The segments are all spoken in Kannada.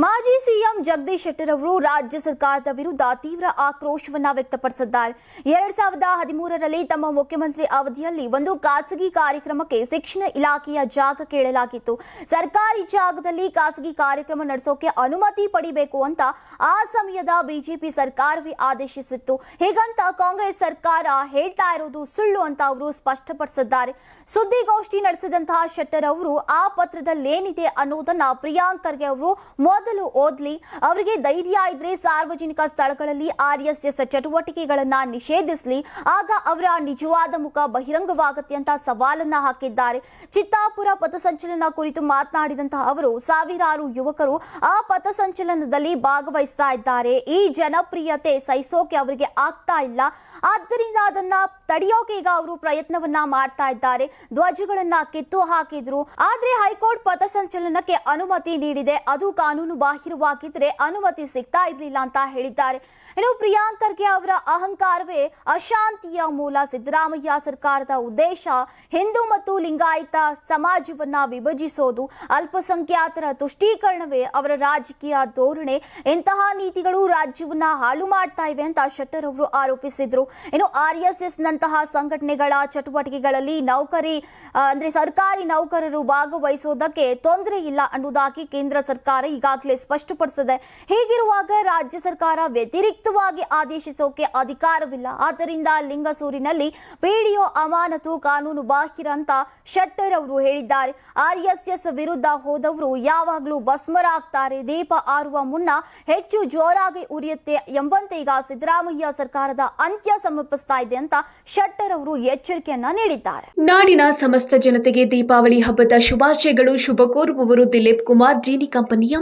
ಮಾಜಿ ಸಿಎಂ ಜಗದೀಶ್ ಶೆಟ್ಟರ್ ಅವರು ರಾಜ್ಯ ಸರ್ಕಾರದ ವಿರುದ್ಧ ತೀವ್ರ ಆಕ್ರೋಶವನ್ನ ವ್ಯಕ್ತಪಡಿಸಿದ್ದಾರೆ. ಎರಡ್ ಸಾವಿರದ ಹದಿಮೂರರಲ್ಲಿ ತಮ್ಮ ಮುಖ್ಯಮಂತ್ರಿ ಅವಧಿಯಲ್ಲಿ ಒಂದು ಖಾಸಗಿ ಕಾರ್ಯಕ್ರಮಕ್ಕೆ ಶಿಕ್ಷಣ ಇಲಾಖೆಯ ಜಾಗ ಕೇಳಲಾಗಿತ್ತು. ಸರ್ಕಾರಿ ಜಾಗದಲ್ಲಿ ಖಾಸಗಿ ಕಾರ್ಯಕ್ರಮ ನಡೆಸೋಕೆ ಅನುಮತಿ ಪಡಿಬೇಕು ಅಂತ ಆ ಸಮಯದ ಬಿಜೆಪಿ ಸರ್ಕಾರವೇ ಆದೇಶಿಸಿತ್ತು. ಹೀಗಂತ ಕಾಂಗ್ರೆಸ್ ಸರ್ಕಾರ ಹೇಳ್ತಾ ಇರೋದು ಸುಳ್ಳು ಅಂತ ಅವರು ಸ್ಪಷ್ಟಪಡಿಸಿದ್ದಾರೆ. ಸುದ್ದಿಗೋಷ್ಠಿ ನಡೆಸಿದಂತಹ ಶೆಟ್ಟರ್ ಅವರು ಆ ಪತ್ರದಲ್ಲೇನಿದೆ ಅನ್ನೋದನ್ನ ಪ್ರಿಯಾಂಕ್ ಖರ್ಗೆ ಅವರು ಮೊದಲು ಓದ್ಲಿ, ಅವರಿಗೆ ಧೈರ್ಯ ಇದ್ರೆ ಸಾರ್ವಜನಿಕ ಸ್ಥಳಗಳಲ್ಲಿ ಆರ್ ಎಸ್ ಎಸ್ ಚಟುವಟಿಕೆಗಳನ್ನ ನಿಷೇಧಿಸಲಿ, ಆಗ ಅವರ ನಿಜವಾದ ಮುಖ ಬಹಿರಂಗವಾಗುತ್ತೆ ಅಂತ ಸವಾಲನ್ನ ಹಾಕಿದ್ದಾರೆ. ಚಿತ್ತಾಪುರ ಪಥಸಂಚಲನ ಕುರಿತು ಮಾತನಾಡಿದಂತಹ ಅವರು, ಸಾವಿರಾರು ಯುವಕರು ಆ ಪಥಸಂಚಲನದಲ್ಲಿ ಭಾಗವಹಿಸ್ತಾ ಇದ್ದಾರೆ. ಈ ಜನಪ್ರಿಯತೆ ಸಹಿಸೋಕೆ ಅವರಿಗೆ ಆಗ್ತಾ ಇಲ್ಲ. ಆದ್ದರಿಂದ ಅದನ್ನ ತಡೆಯೋಕೆ ಈಗ ಅವರು ಪ್ರಯತ್ನವನ್ನ ಮಾಡ್ತಾ ಇದ್ದಾರೆ. ಧ್ವಜಗಳನ್ನ ಕಿತ್ತು ಹಾಕಿದ್ರು. ಆದ್ರೆ ಹೈಕೋರ್ಟ್ ಪಥಸಂಚಲನಕ್ಕೆ ಅನುಮತಿ ನೀಡಿದೆ. ಅದು ಕಾನೂನು ಬಾಹಿರವಾಗಿದ್ರೆ ಅನುಮತಿ ಸಿಗ್ತಾ ಇರಲಿಲ್ಲ ಅಂತ ಹೇಳಿದ್ದಾರೆ. ಇನ್ನು ಪ್ರಿಯಾಂಕರ್ಗೆ ಅವರ ಅಹಂಕಾರವೇ ಅಶಾಂತಿಯ ಮೂಲ. ಸಿದ್ದರಾಮಯ್ಯ ಸರ್ಕಾರದ ಉದ್ದೇಶ ಹಿಂದೂ ಮತ್ತು ಲಿಂಗಾಯತ ಸಮಾಜವನ್ನ ವಿಭಜಿಸೋದು. ಅಲ್ಪಸಂಖ್ಯಾತರ ತುಷ್ಟೀಕರಣವೇ ಅವರ ರಾಜಕೀಯ ಧೋರಣೆ. ಇಂತಹ ನೀತಿಗಳು ರಾಜ್ಯವನ್ನ ಹಾಳು ಮಾಡ್ತಾ ಇವೆ ಅಂತ ಶೆಟ್ಟರ್ ಅವರು ಆರೋಪಿಸಿದ್ರು. ಇನ್ನು ಆರ್ ಎಸ್ ಎಸ್ ನಂತಹ ಸಂಘಟನೆಗಳ ಚಟುವಟಿಕೆಗಳಲ್ಲಿ ನೌಕರಿ, ಅಂದ್ರೆ ಸರ್ಕಾರಿ ನೌಕರರು ಭಾಗವಹಿಸೋದಕ್ಕೆ ತೊಂದರೆ ಇಲ್ಲ ಅನ್ನೋದಾಗಿ ಕೇಂದ್ರ ಸರ್ಕಾರ ಈಗಾಗಲೇ ಸ್ಪಷ್ಟಪಡಿಸಿದೆ ಹೀಗಿರುವಾಗ ರಾಜ್ಯ ಸರ್ಕಾರ ವ್ಯತಿರಿಕ್ತವಾಗಿ ಆದೇಶಿಸೋಕೆ ಅಧಿಕಾರವಿಲ್ಲ. ಆದ್ದರಿಂದ ಲಿಂಗಸೂರಿನಲ್ಲಿ ಪಿಡಿಒ ಅಮಾನತು ಕಾನೂನು ಬಾಹಿರ ಅಂತ ಶೆಟ್ಟರ್ ಅವರು ಹೇಳಿದ್ದಾರೆ. ಆರ್ ಎಸ್ ಎಸ್ ವಿರುದ್ಧ ಹೋದವರು ಯಾವಾಗಲೂ ಭಸ್ಮರಾಗ್ತಾರೆ. ದೀಪ ಆರುವ ಮುನ್ನ ಹೆಚ್ಚು ಜೋರಾಗಿ ಉರಿಯುತ್ತೆ ಎಂಬಂತೆ ಈಗ ಸಿದ್ದರಾಮಯ್ಯ ಸರ್ಕಾರದ ಅಂತ್ಯ ಸಮೀಪಿಸ್ತಾ ಇದೆ ಅಂತ ಶೆಟ್ಟರ್ ಅವರು ಎಚ್ಚರಿಕೆಯನ್ನ ನೀಡಿದ್ದಾರೆ. ನಾಡಿನ ಸಮಸ್ತ ಜನತೆಗೆ ದೀಪಾವಳಿ ಹಬ್ಬದ ಶುಭಾಶಯಗಳು. ಶುಭ ಕೋರುವವರು ದಿಲೀಪ್ ಕುಮಾರ್ ಜೀನಿ ಕಂಪನಿಯ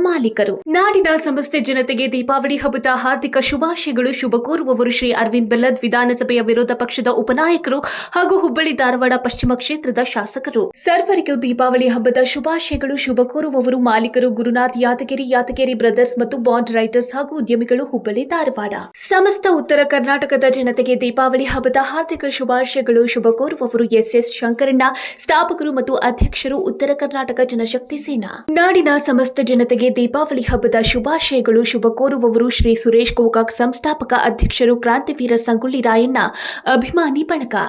ನಾಡಿನ ಸಮಸ್ತ ಜನತೆಗೆ ದೀಪಾವಳಿ ಹಬ್ಬದ ಹಾರ್ದಿಕ ಶುಭಾಶಯಗಳು. ಶುಭ ಕೋರುವವರು ಶ್ರೀ ಅರವಿಂದ್ ಬೆಲ್ಲದ್ ವಿಧಾನಸಭೆಯ ವಿರೋಧ ಪಕ್ಷದ ಉಪನಾಯಕರು ಹಾಗೂ ಹುಬ್ಬಳ್ಳಿ ಧಾರವಾಡ ಪಶ್ಚಿಮ ಕ್ಷೇತ್ರದ ಶಾಸಕರು. ಸರ್ವರಿಗೂ ದೀಪಾವಳಿ ಹಬ್ಬದ ಶುಭಾಶಯಗಳು. ಶುಭ ಕೋರುವವರು ಮಾಲೀಕರು ಗುರುನಾಥ್ ಯಾದಗಿರಿ ಯಾದಗಿರಿ ಬ್ರದರ್ಸ್ ಮತ್ತು ಬಾಂಡ್ ರೈಟರ್ಸ್ ಹಾಗೂ ಉದ್ಯಮಿಗಳು ಹುಬ್ಬಳ್ಳಿ ಧಾರವಾಡ. ಸಮಸ್ತ ಉತ್ತರ ಕರ್ನಾಟಕದ ಜನತೆಗೆ ದೀಪಾವಳಿ ಹಬ್ಬದ ಹಾರ್ದಿಕ ಶುಭಾಶಯಗಳು. ಶುಭ ಕೋರುವವರು ಎಸ್ ಎಸ್ ಶಂಕರಣ್ಣ, ಸ್ಥಾಪಕರು ಮತ್ತು ಅಧ್ಯಕ್ಷರು ಉತ್ತರ ಕರ್ನಾಟಕ ಜನಶಕ್ತಿ ಸೇನಾ. ನಾಡಿನ ಸಮಸ್ತ ಜನತೆಗೆ ದೀಪಾವಳಿ ಹಬ್ಬದ ಶುಭಾಶಯಗಳು ಶುಭ ಕೋರುವವರು ಶ್ರೀ ಸುರೇಶ್ ಗೋಕಾಕ್ ಸಂಸ್ಥಾಪಕ ಅಧ್ಯಕ್ಷರು, ಕ್ರಾಂತಿವೀರ ಸಂಗೊಳ್ಳಿ ರಾಯಣ್ಣ, ಅಭಿಮಾನಿ ಬಳಗ.